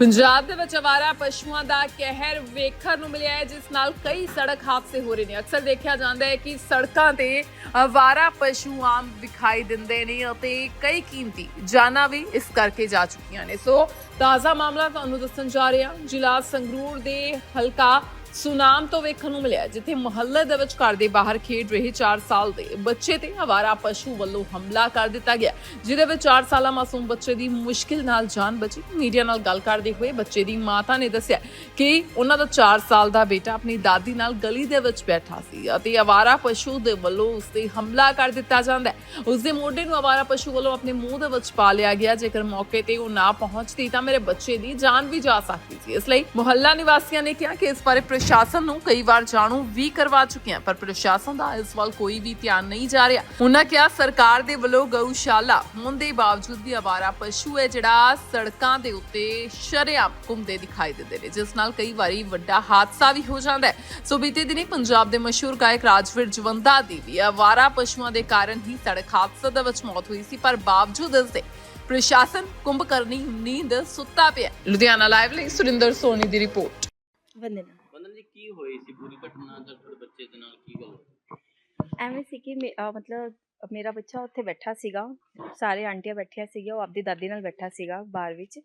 ਪੰਜਾਬ ਦੇ ਵਿੱਚ ਅਵਾਰਾ ਪਸ਼ੂਆਂ ਦਾ ਕਹਿਰ ਵੇਖਣ ਨੂੰ ਮਿਲਿਆ ਹੈ, ਜਿਸ ਨਾਲ ਕਈ ਸੜਕ ਹਾਦਸੇ ਹੋ ਰਹੇ ਨੇ। ਅਕਸਰ ਦੇਖਿਆ ਜਾਂਦਾ ਹੈ ਕਿ ਸੜਕਾਂ ਤੇ ਅਵਾਰਾ ਪਸ਼ੂ ਆਮ ਵਿਖਾਈ ਦਿੰਦੇ ਨੇ ਅਤੇ ਕਈ ਕੀਮਤੀ ਜਾਨਾਂ ਵੀ ਇਸ ਕਰਕੇ ਜਾ ਚੁੱਕੀਆਂ ਨੇ। ਸੋ ਤਾਜ਼ਾ ਮਾਮਲਾ ਤੁਹਾਨੂੰ ਦੱਸਣ ਜਾ ਰਹੇ ਹਾਂ। ਜ਼ਿਲ੍ਹਾ ਸੰਗਰੂਰ ਦੇ ਹਲਕਾ ਸੁਨਾਮ ਤੋਂ ਵੇਖਣ ਨੂੰ ਮਿਲਿਆ ਜਿੱਥੇ ਮੁਹੱਲੇ ਦੇ ਵਿੱਚ ਘਰ ਦੇ ਬਾਹਰ ਖੇਡ ਰਹੇ 4 ਸਾਲ ਦੇ ਬੱਚੇ ਤੇ ਅਵਾਰਾ ਪਸ਼ੂ ਵੱਲੋਂ ਹਮਲਾ ਕਰ ਦਿੱਤਾ ਗਿਆ ਜਿਹਦੇ ਵਿੱਚ 4 ਸਾਲਾ ਮਾਸੂਮ ਬੱਚੇ ਦੀ ਮੁਸ਼ਕਿਲ ਨਾਲ ਜਾਨ ਬਚੀ। ਮੀਡੀਆ ਨਾਲ ਗੱਲ ਕਰਦੇ ਹੋਏ ਬੱਚੇ ਦੀ ਮਾਤਾ ਨੇ ਦੱਸਿਆ ਕਿ ਉਹਨਾਂ ਦਾ 4 ਸਾਲ ਦਾ ਬੇਟਾ ਆਪਣੀ ਦਾਦੀ ਨਾਲ ਗਲੀ ਦੇ ਵਿੱਚ ਬੈਠਾ ਸੀ ਅਤੇ ਅਵਾਰਾ ਪਸ਼ੂ ਦੇ ਵੱਲੋਂ ਉਸ ਤੇ ਹਮਲਾ ਕਰ ਦਿੱਤਾ ਜਾਂਦਾ ਹੈ। ਉਸ ਦੇ ਮੋਢੇ ਨੂੰ ਅਵਾਰਾ ਪਸ਼ੂ ਵੱਲੋਂ ਆਪਣੇ ਮੂੰਹ ਦੇ ਵਿੱਚ ਪਾ ਲਿਆ ਗਿਆ। ਜੇਕਰ ਮੌਕੇ ਤੇ ਉਹ ਨਾ ਪਹੁੰਚਦੀ ਤਾਂ ਮੇਰੇ ਬੱਚੇ ਦੀ ਜਾਨ ਵੀ ਜਾ ਸਕਦੀ ਸੀ। ਇਸ ਲਈ ਮੁਹੱਲਾ ਨਿਵਾਸੀਆਂ ਨੇ ਕਿਹਾ ਕਿ ਇਸ ਬਾਰੇ ਪ੍ਰਸ਼ਾਸਨ ਨੂੰ ਕਈ ਵਾਰ ਜਾਣੂ ਵੀ ਕਰਵਾ ਚੁੱਕੇ ਹਾਂ, ਪਰ ਪ੍ਰਸ਼ਾਸਨ ਦਾ ਇਸ ਵੱਲ ਕੋਈ ਵੀ ਧਿਆਨ ਨਹੀਂ ਜਾ ਰਿਹਾ। ਉਹਨਾਂ ਕਿਹਾ, ਸਰਕਾਰ ਦੇ ਵੱਲੋਂ ਗਊਸ਼ਾਲਾ, ਹੋਣ ਦੇ ਬਾਵਜੂਦ ਵੀ ਆਵਾਰਾ ਪਸ਼ੂ ਹੈ, ਜਿਹੜਾ ਸੜਕਾਂ ਦੇ ਉੱਤੇ ਸ਼ਰੇਆਮ ਘੁੰਮਦੇ ਦਿਖਾਈ ਦਿੰਦੇ ਨੇ, ਜਿਸ ਨਾਲ ਕਈ ਵਾਰੀ ਵੱਡਾ ਹਾਦਸਾ ਵੀ ਹੋ ਜਾਂਦਾ ਹੈ। ਸੋ ਬੀਤੇ ਦਿਨੀ ਪੰਜਾਬ ਦੇ ਮਸ਼ਹੂਰ ਗਾਇਕ ਰਾਜਵੀਰ ਜਵੰਦਾ ਦੀ ਵੀ ਆਵਾਰਾ ਪਸ਼ੂਆਂ ਦੇ ਕਾਰਨ ਹੀ ਸੜਕ ਹਾਦਸੇ ਦੇ ਵਿੱਚ ਮੌਤ ਹੋਈ ਸੀ, ਪਰ ਬਾਵਜੂਦ ਇਸ ਦੇ ਪ੍ਰਸ਼ਾਸਨ ਕੁੰਭਕਰਨੀ ਨੀਂਦ ਸੁੱਤਾ ਪਿਆ ਲੁਧਿਆਣਾ ਲਾਈਵ ਲਈ ਸੁਰਿੰਦਰ ਸੋਨੀ ਦੀ ਰਿਪੋਰਟ। ਵੰਦਨਾ। ਕੀ ਹੋਈ ਸੀ ਪੂਰੀ ਘਟਨਾ ਦਾ ਤੁਹਾਡੇ ਬੱਚੇ ਦੇ ਨਾਲ ਕੀ ਗੱਲ ਹੋਈ? ਐਵੇਂ ਸੀ ਕਿ ਮੇ- ਅਹ ਮਤਲਬ ਮੇਰਾ ਬੱਚਾ ਉੱਥੇ ਬੈਠਾ ਸੀਗਾ, ਸਾਰੇ ਆਂਟੀਆਂ ਬੈਠੀਆਂ ਸੀਗੀਆਂ, ਉਹ ਆਪਦੀ ਦਾਦੀ ਨਾਲ ਬੈਠਾ ਸੀਗਾ ਬਾਹਰ ਵਿੱਚ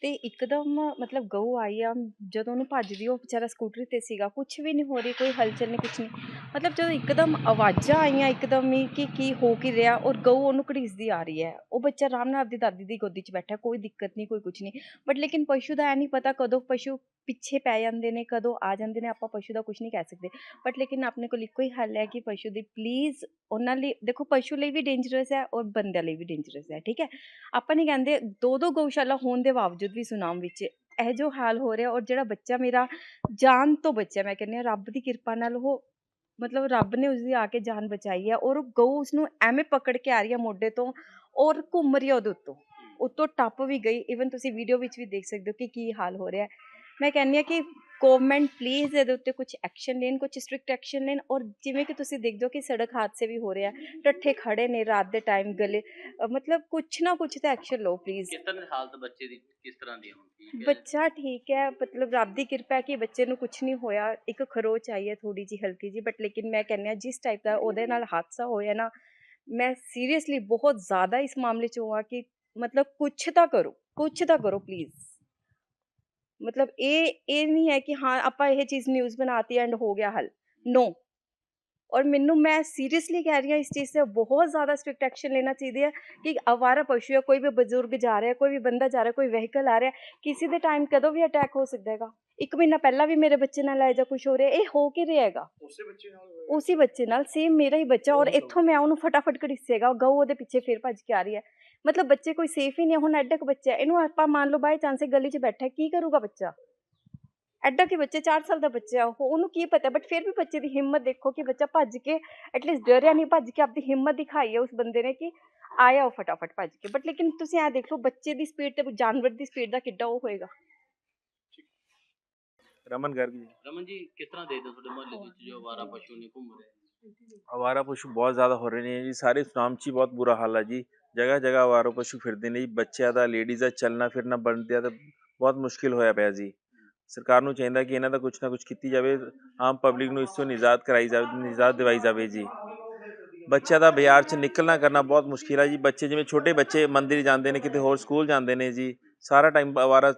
ਤੇ ਇੱਕਦਮ ਮਤਲਬ ਗਊ ਆਈ ਆ, ਜਦੋਂ ਉਹਨੂੰ ਭੱਜਦੀ, ਉਹ ਵਿਚਾਰਾ ਸਕੂਟਰੀ ਤੇ ਸੀਗਾ ਕੁਝ ਵੀ ਨਹੀਂ ਹੋ ਰਹੀ, ਕੋਈ ਹਲਚਲ ਨਹੀਂ ਕੁਝ ਨਹੀਂ ਮਤਲਬ ਜਦੋਂ ਇੱਕਦਮ ਆਵਾਜ਼ਾਂ ਆਈਆਂ, ਇੱਕਦਮ ਹੀ ਕਿ ਕੀ ਹੋ ਕੀ ਰਿਹਾ ਔਰ ਗਊ ਉਹਨੂੰ ਘੜੀਸਦੀ ਆ ਰਹੀ ਹੈ। ਉਹ ਬੱਚਾ ਆਰਾਮ ਨਾਲ ਆਪਦੀ ਦਾਦੀ ਦੀ ਗੋਦੀ 'ਚ ਬੈਠਾ, ਕੋਈ ਦਿੱਕਤ ਨਹੀਂ ਕੋਈ ਕੁਝ ਨਹੀਂ ਬਟ ਲੇਕਿਨ ਪਸ਼ੂ ਦਾ ਐ ਨਹੀਂ ਪਤਾ ਕਦੋਂ ਪਸ਼ੂ ਪਿੱਛੇ ਪੈ ਜਾਂਦੇ ਨੇ, ਕਦੋਂ ਆ ਜਾਂਦੇ ਨੇ, ਆਪਾਂ ਪਸ਼ੂ ਦਾ ਕੁਝ ਨਹੀਂ ਕਹਿ ਸਕਦੇ। ਬਟ ਲੇਕਿਨ ਆਪਣੇ ਕੋਲ ਇੱਕੋ ਹੀ ਹੱਲ ਹੈ ਕਿ ਪਸ਼ੂ ਦੀ ਪਲੀਜ਼ ਉਹਨਾਂ ਲਈ, ਦੇਖੋ ਪਸ਼ੂ ਲਈ ਵੀ ਡੇਂਜਰਸ ਹੈ ਔਰ ਬੰਦਿਆਂ ਲਈ ਵੀ ਡੇਂਜਰਸ ਹੈ, ਠੀਕ ਹੈ? ਆਪਾਂ ਨਹੀਂ ਕਹਿੰਦੇ ਦੋ ਦੋ ਗਊਸ਼ਾਲਾ ਹੋਣ ਦੇ ਬਾਵਜੂਦ ਵੀ ਸੁਨਾਮ ਵਿੱਚ ਇਹ ਜੋ ਹਾਲ ਹੋ ਰਿਹਾ ਔਰ ਜਿਹੜਾ ਬੱਚਾ ਮੇਰਾ ਜਾਨ ਤੋਂ ਬਚਿਆ, ਮੈਂ ਕਹਿੰਦੀ ਹਾਂ ਰੱਬ ਦੀ ਕਿਰਪਾ ਨਾਲ ਉਹ ਮਤਲਬ ਰੱਬ ਨੇ ਉਸਦੀ ਆ ਕੇ ਜਾਨ ਬਚਾਈ ਹੈ ਔਰ ਉਹ ਗਊ ਉਸਨੂੰ ਐਵੇਂ ਪਕੜ ਕੇ ਆ ਰਹੀ ਹੈ ਮੋਢੇ ਤੋਂ ਔਰ ਘੁੰਮ ਰਹੀ ਹੈ ਉਹਦੇ ਉੱਤੋਂ ਉੱਤੋਂ ਟੱਪ ਵੀ ਗਈ ਇਵਨ ਤੁਸੀਂ ਵੀਡੀਓ ਵਿੱਚ ਵੀ ਦੇਖ ਸਕਦੇ ਹੋ ਕਿ ਕੀ ਹਾਲ ਹੋ ਰਿਹਾ ਮੈਂ ਕਹਿੰਦੀ ਹਾਂ ਕਿ ਗਵਰਨਮੈਂਟ ਪਲੀਜ਼ ਇਹਦੇ ਉੱਤੇ ਕੁਝ ਐਕਸ਼ਨ ਲੈਣ ਕੁਝ ਸਟ੍ਰਿਕਟ ਐਕਸ਼ਨ ਲੈਣ ਔਰ ਜਿਵੇਂ ਕਿ ਤੁਸੀਂ ਦੇਖਦੇ ਹੋ ਕਿ ਸੜਕ ਹਾਦਸੇ ਵੀ ਹੋ ਰਿਹਾ ਟੱਠੇ ਖੜੇ ਨੇ ਰਾਤ ਦੇ ਟਾਈਮ ਗਲੇ ਮਤਲਬ ਕੁਝ ਨਾ ਕੁਝ ਤਾਂ ਐਕਸ਼ਨ ਲਓ ਪਲੀਜ਼ ਕਿਸ ਤਰ੍ਹਾਂ ਦੀ ਹਾਲਤ ਬੱਚੇ ਦੀ ਕਿਸ ਤਰ੍ਹਾਂ ਦੀ ਹੁਣ ਠੀਕ ਹੈ? ਬੱਚਾ ਠੀਕ ਹੈ ਮਤਲਬ ਰੱਬ ਦੀ ਕਿਰਪਾ ਹੈ ਕਿ ਬੱਚੇ ਨੂੰ ਕੁਝ ਨਹੀਂ ਹੋਇਆ ਇੱਕ ਖਰੋਚ ਆਈ ਹੈ ਥੋੜੀ ਜੀ ਹਲਕੀ ਜੀ ਬਟ ਲੇਕਿਨ ਮੈਂ ਕਹਿੰਦੀ ਹਾਂ ਜਿਸ ਟਾਈਪ ਦਾ ਉਹਦੇ ਨਾਲ ਹਾਦਸਾ ਹੋਇਆ ਨਾ ਮੈਂ ਸੀਰੀਅਸਲੀ ਬਹੁਤ ਜ਼ਿਆਦਾ ਇਸ ਮਾਮਲੇ 'ਚ ਹਾਂ ਕਿ ਮਤਲਬ ਕੁਝ ਤਾਂ ਕਰੋ ਕੁਝ ਤਾਂ ਕਰੋ ਪਲੀਜ਼ ਮਤਲਬ ਇਹ ਇਹ ਨਹੀਂ ਹੈ ਕਿ ਹਾਂ, ਆਪਾਂ ਇਹ ਚੀਜ਼ ਨਿਊਜ਼ ਬਣਾਤੀ ਐਂਡ ਹੋ ਗਿਆ ਹੱਲ। ਨੋ ਔਰ ਮੈਨੂੰ ਮੈਂ ਸੀਰੀਅਸਲੀ ਕਹਿ ਰਹੀ ਹਾਂ ਇਸ ਚੀਜ਼ ਤੇ ਬਹੁਤ ਜ਼ਿਆਦਾ ਸਟ੍ਰਿਕਟ ਐਕਸ਼ਨ ਲੈਣਾ ਚਾਹੀਦਾ ਹੈ ਕਿ ਅਵਾਰਾ ਪਸ਼ੂ ਹੈ ਕੋਈ ਵੀ ਬਜ਼ੁਰਗ ਜਾ ਰਿਹਾ ਕੋਈ ਵੀ ਬੰਦਾ ਜਾ ਰਿਹਾ ਕੋਈ ਵਹੀਕਲ ਆ ਰਿਹਾ ਕਿਸੇ ਦੇ ਟਾਈਮ ਕਦੋਂ ਵੀ ਅਟੈਕ ਹੋ ਸਕਦਾ ਹੈਗਾ ਇੱਕ ਮਹੀਨਾ ਪਹਿਲਾਂ ਵੀ ਮੇਰੇ ਬੱਚੇ ਨਾਲ ਇਹ ਜਿਹਾ ਕੁਝ ਹੋ ਰਿਹਾ ਇਹ ਹੋ ਕੀ ਰਿਹਾ ਹੈਗਾ ਉਸੇ ਬੱਚੇ ਨਾਲ? ਉਸੇ ਬੱਚੇ ਨਾਲ ਸੇਮ ਮੇਰਾ ਹੀ ਬੱਚਾ ਔਰ ਇੱਥੋਂ ਮੈਂ ਉਹਨੂੰ ਫਟਾਫਟ ਘੜੀਸੇਗਾ ਗਊ ਉਹਦੇ ਪਿੱਛੇ ਫਿਰ ਭੱਜ ਕੇ ਆ ਰਹੀ ਹੈ ਮਤਲਬ ਬੱਚੇ ਕੋਈ ਸੇਫ ਹੀ ਨਹੀਂ। ਹੁਣ ਐਡਾ ਕੁ ਬੱਚਾ ਇਹਨੂੰ ਆਪਾਂ ਮੰਨ ਲਓ ਬਾਈ ਚਾਂਸ ਗਲੀ 'ਚ ਬੈਠਾ ਕੀ ਕਰੂਗਾ ਬੱਚਾ ਐਡਾ ਕਿ ਬੱਚੇ 4 ਸਾਲ ਦਾ ਬੱਚਾ ਉਹ ਉਹਨੂੰ ਕੀ ਪਤਾ? ਬਟ ਫਿਰ ਵੀ ਬੱਚੇ ਦੀ ਹਿੰਮਤ ਦੇਖੋ ਕਿ ਬੱਚਾ ਭੱਜ ਕੇ ਐਟਲੀਸਟ ਡਰਿਆ ਨਹੀਂ ਭੱਜ ਕੇ ਆਪਦੀ ਹਿੰਮਤ ਦਿਖਾਈ ਹੈ ਉਸ ਬੰਦੇ ਨੇ ਕਿ ਆਇਆ ਉਹ ਫਟਾਫਟ ਭੱਜ ਕੇ। ਬਟ ਲੇਕਿਨ ਤੁਸੀਂ ਐ ਦੇਖ ਲਓ ਬੱਚੇ ਦੀ ਸਪੀਡ ਤੇ ਜਾਨਵਰ ਦੀ ਸਪੀਡ ਦਾ ਕਿੱਡਾ ਉਹ ਹੋਏਗਾ। ਰਮਨ ਗਰਗ ਜੀ। ਰਮਨ ਜੀ ਕਿਸ ਤਰ੍ਹਾਂ ਦੇਖਦੇ ਤੁਹਾਡੇ ਮੁਹੱਲੇ ਦੇ ਵਿੱਚ ਜੋ ਅਵਾਰਾ ਪਸ਼ੂ ਨੇ ਘੁੰਮ ਰਹੇ? ਆਵਾਰਾ ਪਸ਼ੂ ਬਹੁਤ ਜ਼ਿਆਦਾ ਹੋ ਰਹੇ ਨੇ ਜੀ। ਸਾਰੇ ਸੁਨਾਮ 'ਚ ਬਹੁਤ ਬੁਰਾ ਹਾਲ ਹੈ ਜੀ। ਜਗ੍ਹਾ ਜਗ੍ਹਾ ਆਵਾਰਾ ਪਸ਼ੂ ਫਿਰਦੇ ਨੇ ਜੀ। ਬੱਚਿਆਂ ਦਾ ਲੇਡੀਜ਼ ਦਾ ਚੱਲਣਾ ਫਿਰਨਾ ਬੰਦਿਆਂ ਦਾ ਬਹੁਤ ਮੁਸ਼ਕਿਲ ਹੋਇਆ ਪਿਆ ਜੀ। ਸਰਕਾਰ ਨੂੰ ਚਾਹੀਦਾ ਕਿ ਇਹਨਾਂ ਦਾ ਕੁਝ ਨਾ ਕੁਝ ਕੀਤੀ ਜਾਵੇ ਆਮ ਪਬਲਿਕ ਨੂੰ ਇਸ ਤੋਂ ਨਿਜਾਤ ਕਰਾਈ ਜਾਵੇ ਨਿਜਾਤ ਦਿਵਾਈ ਜਾਵੇ ਜੀ। ਬੱਚਿਆਂ ਦਾ ਬਾਜ਼ਾਰ 'ਚ ਨਿਕਲਣਾ ਕਰਨਾ ਬਹੁਤ ਮੁਸ਼ਕਿਲ ਹੈ ਜੀ। ਬੱਚੇ ਜਿਵੇਂ ਛੋਟੇ ਬੱਚੇ ਮੰਦਿਰ ਜਾਂਦੇ ਨੇ ਕਿਤੇ ਹੋਰ ਸਕੂਲ ਜਾਂਦੇ ਨੇ ਜੀ ਸਾਰਾ ਟਾਈਮ ਆਵਾਰਾ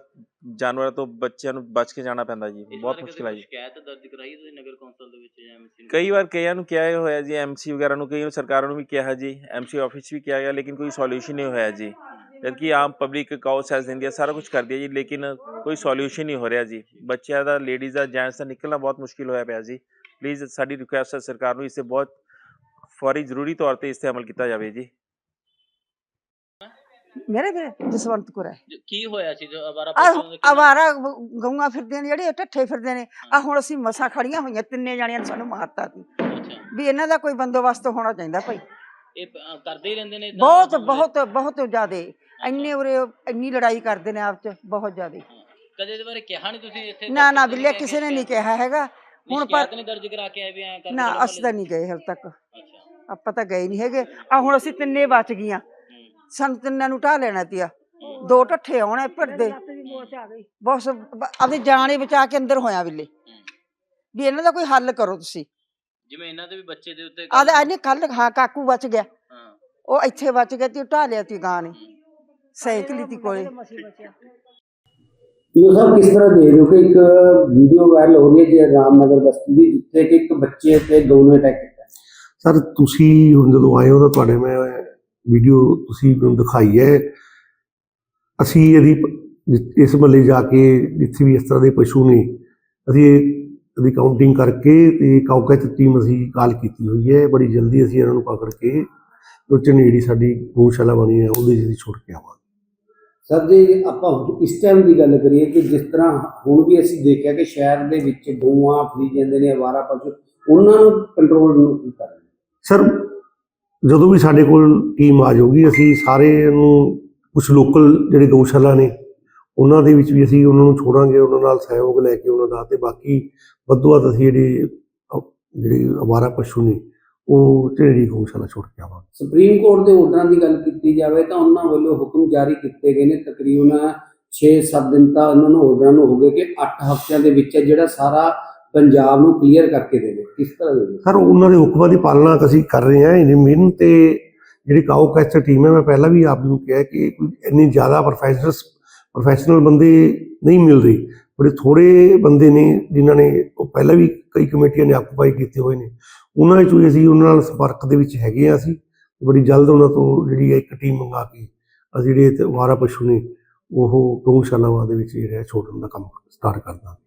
ਜਾਨਵਰਾਂ ਤੋਂ ਬੱਚਿਆਂ ਨੂੰ ਬਚ ਕੇ ਜਾਣਾ ਪੈਂਦਾ ਜੀ। ਬਹੁਤ ਮੁਸ਼ਕਿਲ ਹੈ ਜੀ। ਸ਼ਿਕਾਇਤ ਦਰਜ ਕਰਾਈ ਤੁਸੀਂ ਨਗਰ ਕੌਂਸਲ ਦੇ ਵਿੱਚ ਜਾਂ ਐਮਸੀ ਨੂੰ? ਕਈ ਵਾਰ ਕਈਆਂ ਨੂੰ ਕਿਹਾ ਹੋਇਆ ਜੀ ਐਮਸੀ ਵਗੈਰਾ ਨੂੰ ਕਈ ਸਰਕਾਰਾਂ ਨੂੰ ਵੀ ਕਿਹਾ ਜੀ ਐਮਸੀ ਆਫਿਸ ਵੀ ਕਿਹਾ ਗਿਆ ਲੇਕਿਨ ਕੋਈ ਸੋਲੂਸ਼ਨ ਨਹੀਂ ਹੋਇਆ ਜੀ। ਜਦਕਿ ਆਮ ਪਬਲਿਕ ਕਾਉ ਸੈਸ ਦਿੰਦੀ ਹੈ ਸਾਰਾ ਕੁਝ ਕਰਦੀ ਹੈ ਜੀ ਲੇਕਿਨ ਕੋਈ ਸੋਲੂਸ਼ਨ ਨਹੀਂ ਹੋ ਰਿਹਾ ਜੀ। ਬੱਚਿਆਂ ਦਾ ਲੇਡੀਜ਼ ਦਾ ਜੈਂਟਸ ਦਾ ਨਿਕਲਣਾ ਬਹੁਤ ਮੁਸ਼ਕਿਲ ਹੋਇਆ ਪਿਆ ਜੀ। ਪਲੀਜ਼ ਸਾਡੀ ਰਿਕੁਐਸਟ ਹੈ ਸਰਕਾਰ ਨੂੰ ਇਸ ਤੇ ਬਹੁਤ ਫੌਰੀ ਜ਼ਰੂਰੀ ਤੌਰ ਤੇ ਇਸ ਤੇ ਅਮਲ ਕੀਤਾ ਜਾਵੇ ਜੀ। ਮੇਰੇ ਵੀਰੇ ਜਸਵੰਤ ਕੌਰ ਹੈ। ਕੀ ਹੋਇਆ ਸੀ ਜੋ ਅਵਾਰਾ ਆਹ ਪਸ਼ੂ ਦੇ ਅਵਾਰਾ ਗਊਆਂ ਫਿਰਦੇ ਨੇ ਜਿਹੜੇ ਟੱਠੇ ਫਿਰਦੇ ਨੇ। ਆ ਹੁਣ ਅਸੀਂ ਮਸਾਂ ਖੜੀਆਂ ਹੋਈਆਂ ਤਿੰਨੇ ਜਾਣੀਆਂ ਨੇ ਸਾਨੂੰ ਮਾਰਤਾ ਸੀ ਵੀ ਇਹਨਾਂ ਦਾ ਕੋਈ ਬੰਦੋਬਸਤ ਹੋਣਾ ਚਾਹੀਦਾ ਭਾਈ। ਇਹ ਕਰਦੇ ਹੀ ਰਹਿੰਦੇ ਨੇ ਬਹੁਤ? ਬਹੁਤ ਬਹੁਤ ਜ਼ਿਆਦੇ। ਇੰਨੇ ਉਰੇ ਇੰਨੀ ਲੜਾਈ ਕਰਦੇ ਨੇ ਆਪ ਚ ਬਹੁਤ ਜ਼ਿਆਦੇ। ਕਦੇ ਇਹਦੇ ਬਾਰੇ ਕਿਹਾ ਨਹੀਂ ਤੁਸੀਂ ਇੱਥੇ? ਨਾ ਨਾ ਬਿੱਲੇ ਕਿਸੇ ਨੇ ਨਹੀਂ ਕਿਹਾ ਹੈਗਾ। ਹੁਣ ਪਰ ਨਹੀਂ ਦਰਜ ਕਰਾ ਕੇ ਆਏ ਵੀ ਐਂ ਕਰਦੇ ਨਾ ਅਸੀਂ ਤਾਂ ਨਹੀਂ ਗਏ ਹਾਲੇ ਤੱਕ। ਅੱਛਾ। ਆਪਾਂ ਤਾਂ ਗਏ ਨਹੀਂ ਹੈਗੇ। ਆ ਹੁਣ ਅਸੀਂ ਤਿੰਨੇ ਬਚ ਗਈਆਂ। ਸਾਨੂੰ ਤਿੰਨਾਂ ਨੂੰ ਢਾਹ ਲੈਣਾ ਤੀਆ। ਦੋ ਢੱਠੇ ਆਉਣੇ ਫਿਰਦੇ ਬਸ ਆਪਦੀ ਜਾਨ ਹੀ ਬਚਾ ਕੇ ਅੰਦਰ ਹੋਇਆ ਬਿੱਲੇ। ਵੀ ਇਹਨਾਂ ਦਾ ਕੋਈ ਹੱਲ ਕਰੋ ਤੁਸੀਂ। ਜਿਵੇਂ ਇਹਨਾਂ ਦੇ ਵੀ ਬੱਚੇ ਦੇ ਉੱਤੇ ਆਦੇ ਇਹਨੇ ਕੱਲ ਹਾਂ ਕਾਕੂ ਬਚ ਗਿਆ। ਹਾਂ। ਉਹ ਇੱਥੇ ਬਚ ਗਿਆ ਤੇ ਢਾਹ ਲਿਆ ਤੀ ਗਾਂ ਨੇ। ਸਾਈਕਲ ਹੀ ਤੀ ਕੋਲੇ। ਇਹ ਸਭ ਕਿਸ ਤਰ੍ਹਾਂ ਦੇਖ ਰਹੇ ਹੋ ਕਿ ਇੱਕ ਵੀਡੀਓ ਵਾਇਰਲ ਹੋ ਰਹੀ ਹੈ ਜੀ ਰਾਮਨਗਰ ਬਸਤੀ ਦੀ ਜਿੱਥੇ ਕਿ ਇੱਕ ਬੱਚੇ ਤੇ ਦੋਨੋਂ ਅਟੈਕ ਕੀਤਾ? ਸਰ ਤੁਸੀਂ ਹੁਣ ਜਦੋਂ ਆਏ ਹੋ ਤਾਂ ਤੁਹਾਡੇ ਮੈਂ ਵੀਡੀਓ ਤੁਸੀਂ ਮੈਨੂੰ ਦਿਖਾਈ ਹੈ। ਅਸੀਂ ਇਹਦੀ ਇਸ ਮਹੱਲੇ ਜਾ ਕੇ ਜਿੱਥੇ ਵੀ ਇਸ ਤਰ੍ਹਾਂ ਦੇ ਪਸ਼ੂ ਨੇ ਅਸੀਂ ਇਹ- ਇਹਦੀ ਕਾਊਂਟਿੰਗ ਕਰਕੇ ਤੇ ਕਾਉਕਚ ਟੀਮ ਅਸੀਂ ਕਾਲ ਕੀਤੀ ਹੋਈ ਹੈ। ਬੜੀ ਜਲਦੀ ਅਸੀਂ ਇਹਨਾਂ ਨੂੰ ਪਕੜ ਕੇ ਜੋ ਝਨੇੜੀ ਸਾਡੀ ਗਊਸ਼ਾਲਾ ਬਣੀ ਹੈ ਉਹਦੇ 'ਚ ਅਸੀਂ ਛੁੱਟ ਕੇ ਆਵਾਂਗੇ। ਸਰ ਜੀ, ਆਪਾਂ ਇਸ ਟਾਈਮ ਦੀ ਗੱਲ ਕਰੀਏ ਕਿ ਜਿਸ ਤਰ੍ਹਾਂ ਹੁਣ ਵੀ ਅਸੀਂ ਦੇਖਿਆ ਕਿ ਸ਼ਹਿਰ ਦੇ ਵਿੱਚ ਗਊਆਂ ਫਰੀ ਜਾਂਦੇ ਨੇ ਆਵਾਰਾ ਪਸ਼ੂ, ਉਹਨਾਂ ਨੂੰ ਕੰਟਰੋਲ ਨੂੰ ਕੀ ਕਰਨਾ ਸਰ, ਜਦੋਂ ਵੀ ਸਾਡੇ ਕੋਲ ਟੀਮ ਆ ਜਾਊਗੀ, ਅਸੀਂ ਸਾਰੇ ਨੂੰ ਕੁਝ ਲੋਕਲ ਜਿਹੜੇ ਗਊਸ਼ਾਲਾ ਨੇ, ਉਹਨਾਂ ਦੇ ਵਿੱਚ ਵੀ ਅਸੀਂ ਉਹਨਾਂ ਨੂੰ ਛੋੜਾਂਗੇ, ਉਹਨਾਂ ਨਾਲ ਸਹਿਯੋਗ ਲੈ ਕੇ ਉਹਨਾਂ ਦਾ, ਤੇ ਬਾਕੀ ਵੱਧ ਤੋਂ ਵੱਧ ਅਸੀਂ ਜਿਹੜੇ ਅ- ਜਿਹੜੇ ਅਵਾਰਾ ਪਸ਼ੂ ਨੇ ਉਹ ਝੇੜੀ ਗਊਸ਼ਾਲਾ ਛੋੜ ਕੇ ਆਵਾਂਗੇ ਸੁਪਰੀਮ ਕੋਰਟ ਦੇ ਆਰਡਰਾਂ ਦੀ ਗੱਲ ਕੀਤੀ ਜਾਵੇ ਤਾਂ ਉਹਨਾਂ ਵੱਲੋਂ ਹੁਕਮ ਜਾਰੀ ਕੀਤੇ ਗਏ ਨੇ। ਤਕਰੀਬਨ 6-7 ਦਿਨ ਤਾਂ ਉਹਨਾਂ ਨੂੰ ਆਰਡਰਾਂ ਨੂੰ ਹੋ ਗਏ ਕਿ 8 ਹਫ਼ਤਿਆਂ ਦੇ ਵਿੱਚ ਜਿਹੜਾ ਸਾਰਾ ਪੰਜਾਬ ਨੂੰ ਕਲੀਅਰ ਕਰਕੇ ਦੇਵੇ ਕਿਸ ਤਰ੍ਹਾਂ ਦੇਵੇ ਸਰ ਉਹਨਾਂ ਦੇ ਹੁਕਮਾਂ ਦੀ ਪਾਲਣਾ ਅਸੀਂ ਕਰ ਰਹੇ ਹਾਂ। ਇਹਨੇ ਮਿਹਨਤ ਤੇ ਜਿਹੜੀ ਕਾਓ ਕੈਸਟ ਟੀਮ ਹੈ ਮੈਂ ਪਹਿਲਾਂ ਵੀ ਆਪ ਨੂੰ ਕਿਹਾ ਕਿ ਕੋਈ ਇੰਨੀ ਜ਼ਿਆਦਾ ਪ੍ਰੋਫੈਸ਼ਨਲ ਪ੍ਰੋਫੈਸ਼ਨਲ ਬੰਦੇ ਨਹੀਂ ਮਿਲ ਰਹੀ। ਬੜੇ ਥੋੜੇ ਬੰਦੇ ਨੇ ਜਿਨ੍ਹਾਂ ਨੇ ਉਹ ਪਹਿਲਾਂ ਵੀ ਕਈ ਕਮੇਟੀਆਂ ਨੇ ਆਕੂਪਾਈ ਕੀਤੇ ਹੋਏ ਨੇ। ਉਹਨਾਂ ਵਿੱਚੋਂ ਵੀ ਅਸੀਂ ਉਹਨਾਂ ਨਾਲ ਸੰਪਰਕ ਦੇ ਵਿੱਚ ਹੈਗੇ ਆ ਅਸੀਂ। ਬੜੀ ਜਲਦ ਉਹਨਾਂ ਤੋਂ ਜਿਹੜੀ ਹੈ ਇੱਕ ਟੀਮ ਮੰਗਾ ਕੇ ਅਸੀਂ ਜਿਹੜੇ ਵਾਰਾ ਪਸ਼ੂ ਨੇ, ਉਹ ਗਊਸ਼ਾਲਾਵਾਂ ਦੇ ਵਿੱਚ ਜਿਹੜਾ ਛੋਟਣ ਦਾ ਕੰਮ ਸਟਾਰਟ ਕਰਦਾ